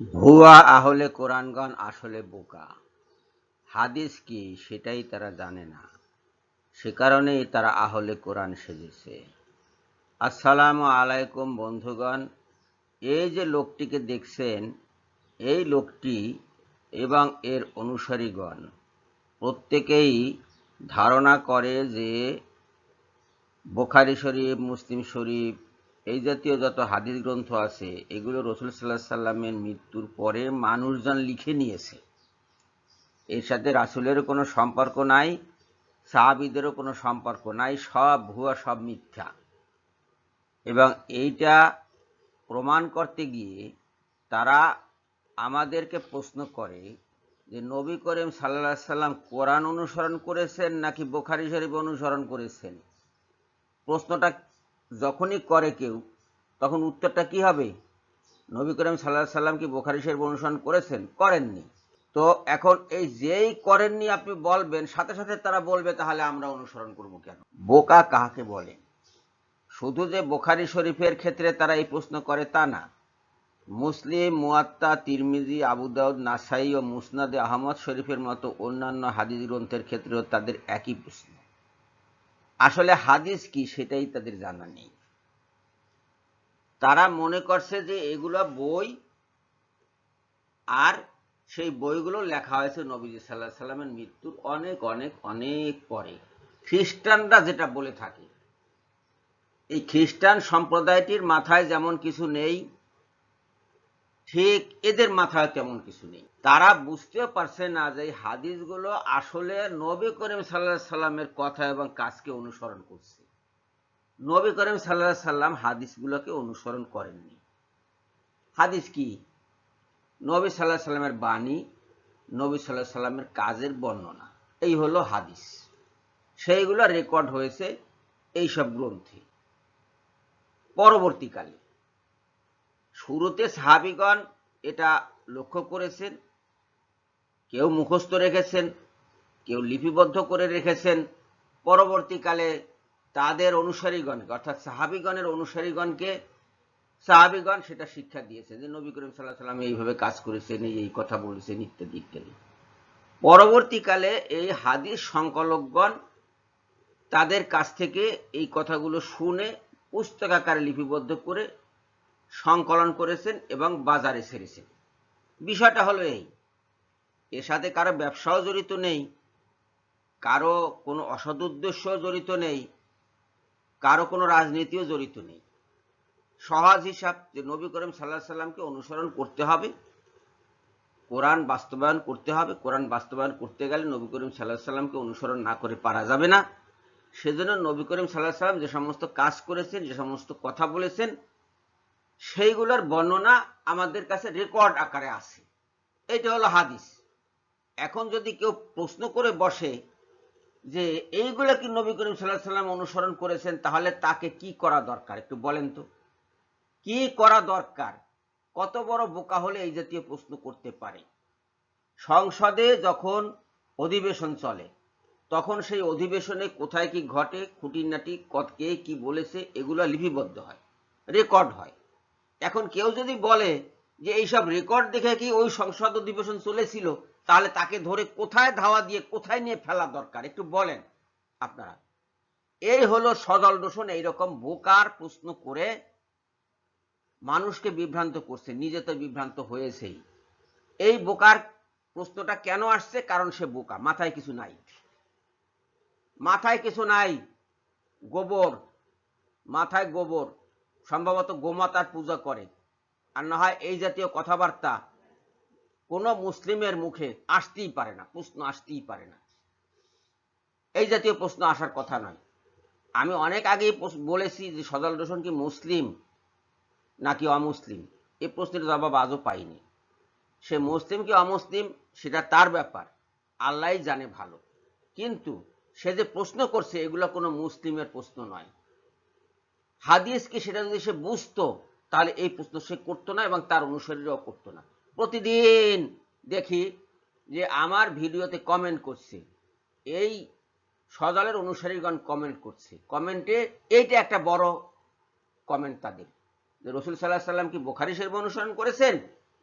ভুয়া আহলে কোরআনগণ আসলে বোকা। হাদিস কি সেটাই তারা জানে না। সে কারণেই তারা আহলে কোরআন সেজেছে। আসসালামু আলাইকুম বন্ধুগণ, এই যে লোকটিকে দেখছেন, এই লোকটি এবং এর অনুসারীগণ প্রত্যেকেই ধারণা করে যে বোখারি শরীফ, মুসলিম শরীফ এই জাতীয় যত হাদিস গ্রন্থ আছে, এগুলো রসুল সাল্লাহ সাল্লামের মৃত্যুর পরে মানুষজন লিখে নিয়েছে। এর সাথে রাসুলেরও কোনো সম্পর্ক নাই, সাহাবিদেরও কোনো সম্পর্ক নাই, সব ভুয়া, সব মিথ্যা। এবং এইটা প্রমাণ করতে গিয়ে তারা আমাদেরকে প্রশ্ন করে যে নবী করিম সাল্লা সাল্লাম কোরআন অনুসরণ করেছেন নাকি বোখারি শরীফ অনুসরণ করেছেন? প্রশ্নটা যখনই করে কেউ, তখন উত্তরটা কি হবে? নবী করিম সাল্লাহ সাল্লাম কি বোখারি শরীফ অনুসরণ করেছেন, করেননি। তো এখন এই যেই করেননি আপনি বলবেন, সাথে সাথে তারা বলবে, তাহলে আমরা অনুসরণ করব কেন? বোকা কাহাকে বলে? শুধু যে বোখারি শরীফের ক্ষেত্রে তারা এই প্রশ্ন করে তা না। মুসলিম, মুয়াত্তা, তিরমিজি, আবু দাউদ, নাসাই ও মুসনাদে আহমদ শরীফের মতো অন্যান্য হাদিস গ্রন্থের ক্ষেত্রেও তাদের একই প্রশ্ন। আসলে হাদিস কি সেটাই তাদের জানা নেই। তারা মনে করছে যে এগুলো বই আর সেই বইগুলো লেখা হয়েছে নবীজি সাল্লাহ সাল্লামের মৃত্যুর অনেক অনেক অনেক পরে। খ্রিস্টানরা যেটা বলে থাকে, এই খ্রিস্টান সম্প্রদায়টির মাথায় যেমন কিছু নেই ঠিক এদের মাথায় তেমন কিছু নেই। তারা বুঝতে পারছে না যে হাদিসগুলো আসলে নবী করিম সাল্লাহ সাল্লামের কথা এবং কাজকে অনুসরণ করছে। নবী করিম সাল্লাহ সাল্লাম হাদিসগুলোকে অনুসরণ করেননি। হাদিস কি? নবী সাল্লাহ সাল্লামের বাণী, নবী সাল্লাহ সাল্লামের কাজের বর্ণনা, এই হলো হাদিস। সেইগুলো রেকর্ড হয়েছে এইসব গ্রন্থে। পরবর্তীকালে শুরুতে সাহাবিগণ এটা লক্ষ্য করেছেন, কেউ মুখস্থ রেখেছেন, কেউ লিপিবদ্ধ করে রেখেছেন। পরবর্তীকালে তাদের অনুসারীগণকে অর্থাৎ সাহাবিগণের অনুসারীগণকে, সাহাবিগণ সেটা শিক্ষা দিয়েছে যে নবী করিম সাল্লাহ সাল্লাম এইভাবে কাজ করেছেন, এই এই কথা বলেছেন, ইত্যাদি ইত্যাদি। পরবর্তীকালে এই হাদিস সংকলকগণ তাদের কাছ থেকে এই কথাগুলো শুনে পুস্তকাকারে লিপিবদ্ধ করে সংকলন করেছেন এবং বাজারে ছেড়েছেন বিষয়টা হলো এই, এর সাথে কারও ব্যবসাও জড়িত নেই, কারও কোনো অসৎ উদ্দেশ্য জড়িত নেই, কারও কোনো রাজনীতিও জড়িত নেই। সহজ হিসাব যে নবী করিম সাল্লাহ সাল্লামকে অনুসরণ করতে হবে, কোরআন বাস্তবায়ন করতে হবে, কোরআন বাস্তবায়ন করতে গেলে নবী করিম সাল্লাহ সাল্লামকে অনুসরণ না করে পারা যাবে না। সেজন্য নবী করিম সাল্লাহ সাল্লাম যে সমস্ত কাজ করেছেন, যে সমস্ত কথা বলেছেন সেইগুলোর বর্ণনা আমাদের কাছে রেকর্ড আকারে আছে। এটা হলো হাদিস। এখন যদি কেউ প্রশ্ন করে বসে যে, এইগুলো কি নবী করিম সাল্লাহ সাল্লাম অনুসরণ করেছেন, তাহলে তাকে কি করা দরকার? একটু বলেন তো। কি করা দরকার? কত বড় বোকা হলে এই জাতীয় প্রশ্ন করতে পারে? সংসদে যখন অধিবেশন চলে, তখন সেই অধিবেশনে কোথায় কি ঘটে, খুঁটিনাটি কত কে কি বলেছে, এগুলো লিপিবদ্ধ হয় রেকর্ড হয়। এখন কেউ যদি বলে যে এইসব রেকর্ড দেখে কি ওই সংসদ অধিবেশন চলেছিল, তাহলে তাকে ধরে কোথায় ধাওয়া দিয়ে কোথায় নিয়ে ফেলা দরকার? একটু বলেন আপনারা। এই হলো সজল দূষণ, এইরকম বোকার প্রশ্ন করে মানুষকে বিভ্রান্ত করছে, নিজে তো বিভ্রান্ত হয়েছেই। এই বোকার প্রশ্নটা কেন আসছে? কারণ সে বোকা, মাথায় কিছু নাই। মাথায় কিছু নাই, গোবর, মাথায় গোবর। সম্ভবত গোমাতার পূজা করে। আর না হয় এই জাতীয় কথাবার্তা কোনো মুসলিমের মুখে আসতেই পারে না, প্রশ্ন আসতেই পারে না। এই জাতীয় প্রশ্ন আসার কথা নয়। আমি অনেক আগেই বলেছি যে সজল রোশন কি মুসলিম নাকি অমুসলিম? এই প্রশ্নের জবাব আজও পাইনি। সে মুসলিম কি অমুসলিম সেটা তার ব্যাপার আল্লাহ জানে ভালো। কিন্তু সে যে প্রশ্ন করছে এগুলো কোনো মুসলিমের প্রশ্ন নয়। হাদিস কি সেটা যদি সে বুঝতো, তাহলে এই প্রশ্ন সে করতো না এবং তার অনুসারীরাও করতো না। প্রতিদিন দেখি যে আমার ভিডিওতে কমেন্ট করছে। এই সজালের অনুসারীগণ কমেন্ট করছে। কমেন্টে এইটা একটা বড় কমেন্ট তাদের। যে রসুল সাল্লাহ সাল্লাম কি বোখারি শরীফ অনুসরণ করেছেন,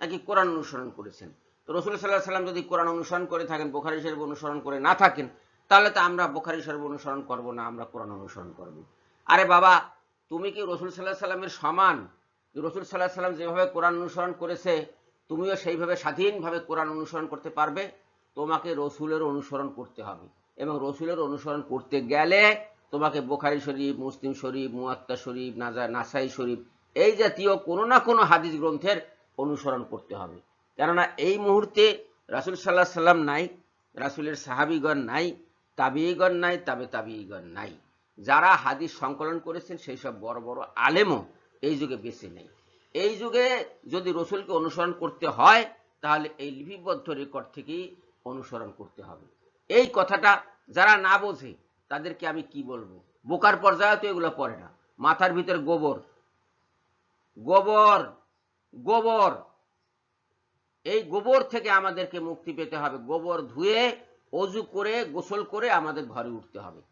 নাকি কোরআন অনুসরণ করেছেন? তো রসুল সাল্লাহ সাল্লাম যদি কোরআন অনুসরণ করে থাকেন, বোখারি শরীফ অনুসরণ করে না থাকেন, তাহলে তো আমরা বোখারি শরীফ অনুসরণ করব না, আমরা কোরআন অনুসরণ করব। আরে বাবা তুমি কি রসুল সাল্লাহ সাল্লামের সমান? রসুল সাল্লাহ সাল্লাম যেভাবে কোরআন অনুসরণ করেছে, তুমিও সেইভাবে স্বাধীনভাবে কোরআন অনুসরণ করতে পারবে। তোমাকে রসুলের অনুসরণ করতে হবে। এবং রসুলের অনুসরণ করতে গেলে তোমাকে বোখারি শরীফ, মুসলিম শরীফ, মুয়াত্তা শরীফ, নাজা, নাসাই শরীফ এই জাতীয় কোনো না কোনো হাদিস গ্রন্থের অনুসরণ করতে হবে। কেননা এই মুহূর্তে রাসুল সাল্লাহ সাল্লাম নাই, রাসুলের সাহাবিগণ নাই তাবিগণ নাই, তাবে তাবিগণ নাই। যারা হাদিস সংকলন করেছেন, সেই সব বড় বড় আলেমও এই যুগে বেঁচে নেই। এই যুগে যদি রসুলকে অনুসরণ করতে হয়, তাহলে এই লিপিবদ্ধ রেকর্ড থেকেই অনুসরণ করতে হবে। এই কথাটা যারা না বোঝে, তাদেরকে আমি কি বলব? বোকার পর্যায়ে তো এগুলো পড়ে না। মাথার ভিতর গোবর। গোবর গোবর। এই গোবর থেকে আমাদেরকে মুক্তি পেতে হবে। গোবর ধুয়ে, অজু করে, গোসল করে আমাদের ঘরে উঠতে হবে।